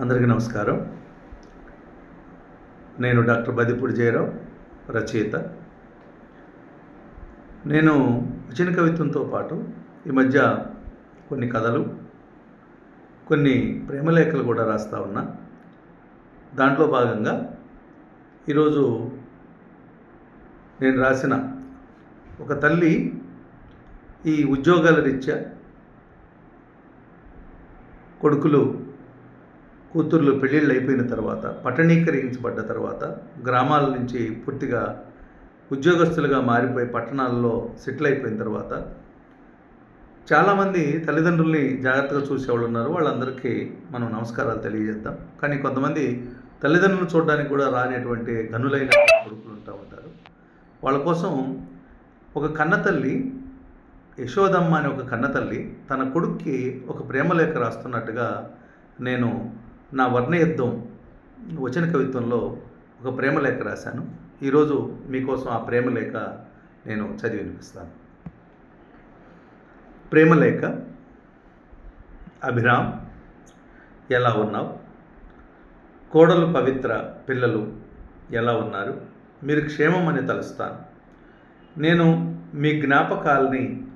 అందరికీ నమస్కారం. నేను డాక్టర్ బదిపూడి జయరావు రచయిత. నేను వచన కవిత్వంతో పాటు ఈ మధ్య కొన్ని కథలు కొన్ని ప్రేమలేఖలు కూడా రాస్తా ఉన్నా. దాంట్లో భాగంగా ఈరోజు నేను రాసిన ఒక తల్లి ఈ ఉద్యోగాల రీత్యా కొడుకులు కూతుర్లు పెళ్ళిళ్ళు అయిపోయిన తర్వాత పట్టణీకరించబడ్డ తర్వాత గ్రామాల నుంచి పూర్తిగా ఉద్యోగస్తులుగా మారిపోయి పట్టణాల్లో సెటిల్ అయిపోయిన తర్వాత చాలామంది తల్లిదండ్రుల్ని జాగ్రత్తగా చూసేవాళ్ళు ఉన్నారు. వాళ్ళందరికీ మనం నమస్కారాలు తెలియజేద్దాం. కానీ కొంతమంది తల్లిదండ్రులను చూడడానికి కూడా రానటువంటి గనులైన కొడుకులు ఉంటా ఉంటారు. వాళ్ళ కోసం ఒక కన్నతల్లి యశోదమ్మ అనే ఒక కన్నతల్లి తన కొడుక్కి ఒక ప్రేమలేఖ రాస్తున్నట్టుగా నేను నా వర్ణయుద్ధం వచన కవిత్వంలో ఒక ప్రేమలేఖ రాశాను. ఈరోజు మీకోసం ఆ ప్రేమలేఖ నేను చదివి వినిపిస్తాను. ప్రేమలేఖ అభిరామ్ ఎలా ఉన్నావు? కోడలు పవిత్ర పిల్లలు ఎలా ఉన్నారు? మీరు క్షేమం అని తలుస్తాను. నేను మీ జ్ఞాపకాల్ని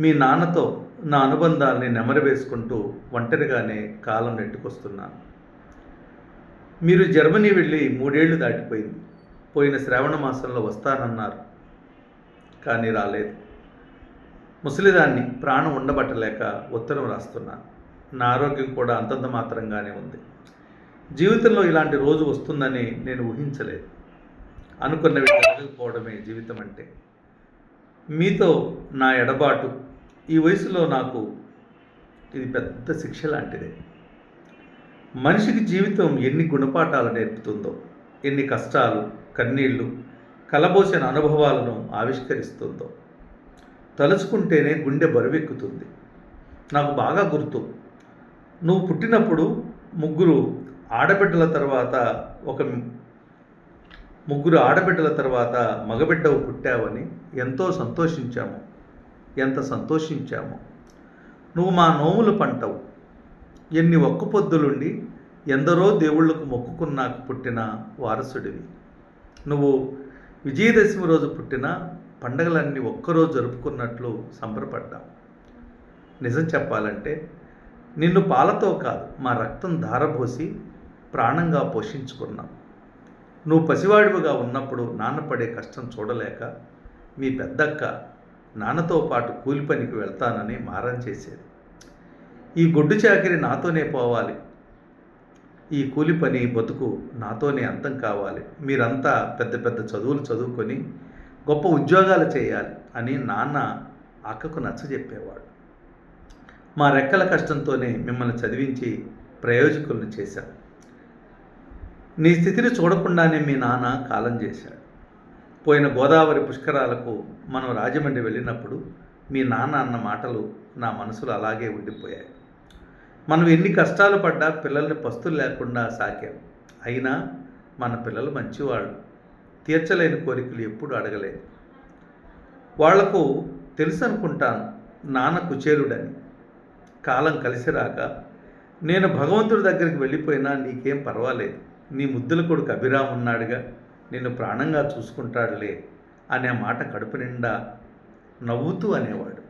మీ నాన్నతో నా అనుబంధాల్ని నెమరవేసుకుంటూ ఒంటరిగానే కాలం నెట్టుకొస్తున్నాను. మీరు జర్మనీ వెళ్ళి మూడేళ్ళు దాటిపోయింది. పోయిన శ్రావణ మాసంలో వస్తానన్నారు. కానీ రాలేదు. ముసలిదాన్ని ప్రాణం ఉండబట్టలేక ఉత్తరం రాస్తున్నాను. నా ఆరోగ్యం కూడా అంతంత మాత్రంగానే ఉంది. జీవితంలో ఇలాంటి రోజు వస్తుందని నేను ఊహించలేదు. అనుకున్నవి జరగకపోవడమే జీవితం అంటే మీతో నా ఎడబాటు ఈ వయసులో నాకు ఇది పెద్ద శిక్ష లాంటిదే. మనిషికి జీవితం ఎన్ని గుణపాఠాలు నేర్పుతుందో ఎన్ని కష్టాలు కన్నీళ్ళు కలబోసిన అనుభవాలను ఆవిష్కరిస్తుందో తలుచుకుంటేనే గుండె బరువెక్కుతుంది. నాకు బాగా గుర్తు. నువ్వు పుట్టినప్పుడు ముగ్గురు ఆడబిడ్డల తర్వాత ఒక ముగ్గురు ఆడబిడ్డల తర్వాత మగబిడ్డవు పుట్టావని ఎంతో సంతోషించాము. ఎంత సంతోషించామో. నువ్వు మా నోములు పంటవు. ఎన్ని ఒక్క పొద్దులుండి ఎందరో దేవుళ్ళకు మొక్కుకున్నాక పుట్టిన వారసుడివి. నువ్వు విజయదశమి రోజు పుట్టిన పండగలన్నీ ఒక్కరోజు జరుపుకున్నట్లు సంబరపడ్డాం నిజం చెప్పాలంటే నిన్ను పాలతో కాదు మా రక్తం ధారపోసి ప్రాణంగా పోషించుకున్నాం. నువ్వు పసివాడివిగా ఉన్నప్పుడు నాన్న పడే కష్టం చూడలేక మీ పెద్దక్క నాన్నతో పాటు కూలి పనికి వెళ్తానని మారం చేసేది. ఈ గొడ్డు చాకిరి నాతోనే పోవాలి. ఈ కూలి పని బతుకు నాతోనే అంతం కావాలి. మీరంతా పెద్ద పెద్ద చదువులు చదువుకొని గొప్ప ఉద్యోగాలు చేయాలి అని నాన్న అక్కకు నచ్చజెప్పేవాడు మా రెక్కల కష్టంతోనే మిమ్మల్ని చదివించి ప్రయోజకులను చేశాం నీ స్థితిని చూడకుండానే మీ నాన్న కాలం చేశాడు. పోయిన గోదావరి పుష్కరాలకు మనం రాజమండ్రి వెళ్ళినప్పుడు మీ నాన్న అన్న మాటలు నా మనసులో అలాగే ఉండిపోయాయి. మనం ఎన్ని కష్టాలు పడ్డా పిల్లల్ని పస్తులు లేకుండా సాకాం. అయినా మన పిల్లలు మంచివాళ్ళు. తీర్చలేని కోరికలు ఎప్పుడు అడగలేదు. వాళ్ళకు తెలుసు అనుకుంటాను నాన్న కుచేలుడని. కాలం కలిసి రాక నేను భగవంతుడి దగ్గరికి వెళ్ళిపోయినా నీకేం పర్వాలేదు. నీ ముద్దుల కొడుకు అభిరామ్ ఉన్నాడుగా నిన్ను ప్రాణంగా చూసుకుంటాడులే అనే మాట కడుపు నిండా నవ్వుతూ అనేవాడు.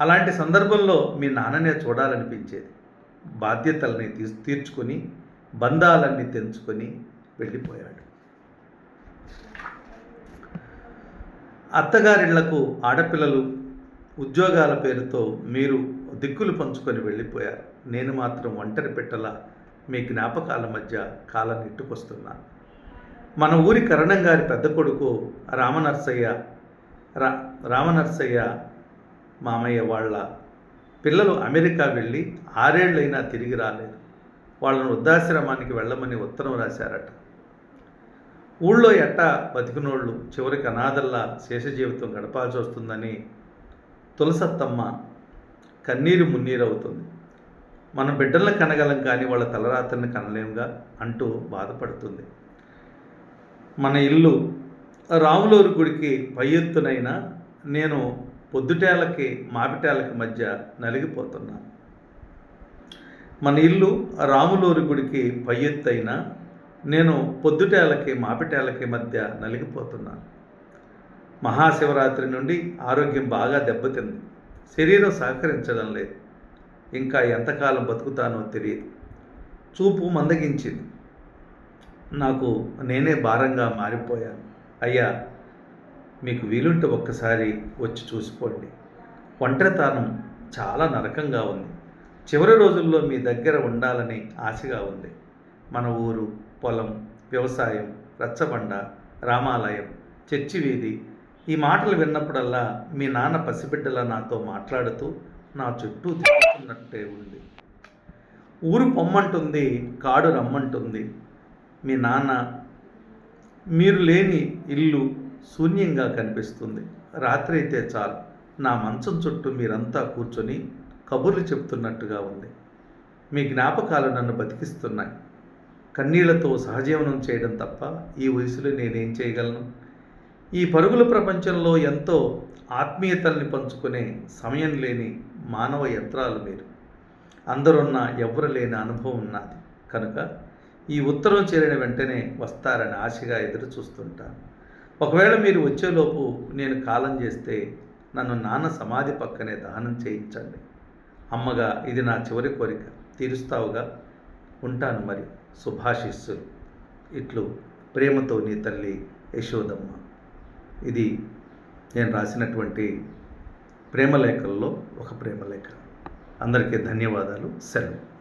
అలాంటి సందర్భంలో మీ నాన్ననే చూడాలనిపించేది. బాధ్యతల్ని తీ తీర్చుకొని బంధాలన్నీ తెంచుకొని వెళ్ళిపోయాడు. అత్తగారిళ్ళకు ఆడపిల్లలు ఉద్యోగాల పేరుతో మీరు దిక్కులు పంచుకొని వెళ్ళిపోయారు. నేను మాత్రం ఒంటరి పెట్టల మీ జ్ఞాపకాల మధ్య కాలం నెట్టుకొస్తున్నాను మన ఊరి కరణం గారి పెద్ద కొడుకు రామనర్సయ్య రా రామనర్సయ్య మామయ్య వాళ్ళ పిల్లలు అమెరికా వెళ్ళి ఆరేళ్ళైనా తిరిగి రాలేదు. వాళ్ళను వృద్ధాశ్రమానికి వెళ్ళమని ఉత్తరం రాశారట. ఊళ్ళో ఎట్టా బతికినోళ్ళు చివరికి అనాథల్లా శేష జీవితం గడపాల్సి వస్తుందని తులసత్తమ్మ కన్నీరు మున్నీరవుతుంది మన బిడ్డలను కనగలం కానీ వాళ్ళ తలరాత్రిని కనలేముగా అంటూ బాధపడుతుంది. మన ఇల్లు రాములూరు గుడికి పై ఎత్తునైనా నేను పొద్దుటేలకి మాపిటేలకి మధ్య నలిగిపోతున్నాను మన ఇల్లు రాములూరి గుడికి పై ఎత్తైనా నేను పొద్దుటేలకి మాపిటేలకి మధ్య నలిగిపోతున్నాను మహాశివరాత్రి నుండి ఆరోగ్యం బాగా దెబ్బతింది. శరీరం సహకరించడం లేదు ఇంకా ఎంతకాలం బతుకుతానో తెలియదు. చూపు మందగించింది. నాకు నేనే భారంగా మారిపోయాను. అయ్యా మీకు వీలుంటే ఒక్కసారి వచ్చి చూసిపోండి ఒంటరితనం చాలా నరకంగా ఉంది. చివరి రోజుల్లో మీ దగ్గర ఉండాలని ఆశగా ఉంది. మన ఊరు పొలం వ్యవసాయం రచ్చబండ రామాలయం చర్చి వీధి ఈ మాటలు విన్నప్పుడల్లా మీ నాన్న పసిబిడ్డలా నాతో మాట్లాడుతూ నా చుట్టూ తిరుగుతున్నట్టే ఉంది. ఊరు పొమ్మంటుంది కాడు రమ్మంటుంది. మీ నాన్న మీరు లేని ఇల్లు శూన్యంగా కనిపిస్తుంది. రాత్రి అయితే చాలు. నా మంచం చుట్టూ మీరంతా కూర్చొని కబుర్లు చెప్తున్నట్టుగా ఉంది. మీ జ్ఞాపకాలు నన్ను బతికిస్తున్నాయి. కన్నీళ్ళతో సహజీవనం చేయడం తప్ప ఈ వయసులో నేనేం చేయగలను? ఈ పరుగుల ప్రపంచంలో ఎంతో ఆత్మీయతల్ని పంచుకునే సమయం లేని మానవ యంత్రాలు మీరు. అందరున్న ఎవరు లేని అనుభవం ఉన్నది కనుక ఈ ఉత్తరం చేరిన వెంటనే వస్తారని ఆశగా ఎదురు చూస్తుంటాను ఒకవేళ మీరు వచ్చేలోపు నేను కాలం చేస్తే నన్ను నాన్న సమాధి పక్కనే దహనం చేయించండి. అమ్మగా ఇది నా చివరి కోరిక. తీరుస్తావుగా? ఉంటాను మరి శుభాశిస్సులు ఇట్లు ప్రేమతో నీ తల్లి యశోదమ్మ. ఇది నేను రాసినటువంటి ప్రేమలేఖల్లో ఒక ప్రేమలేఖ. అందరికీ ధన్యవాదాలు. సెలవు.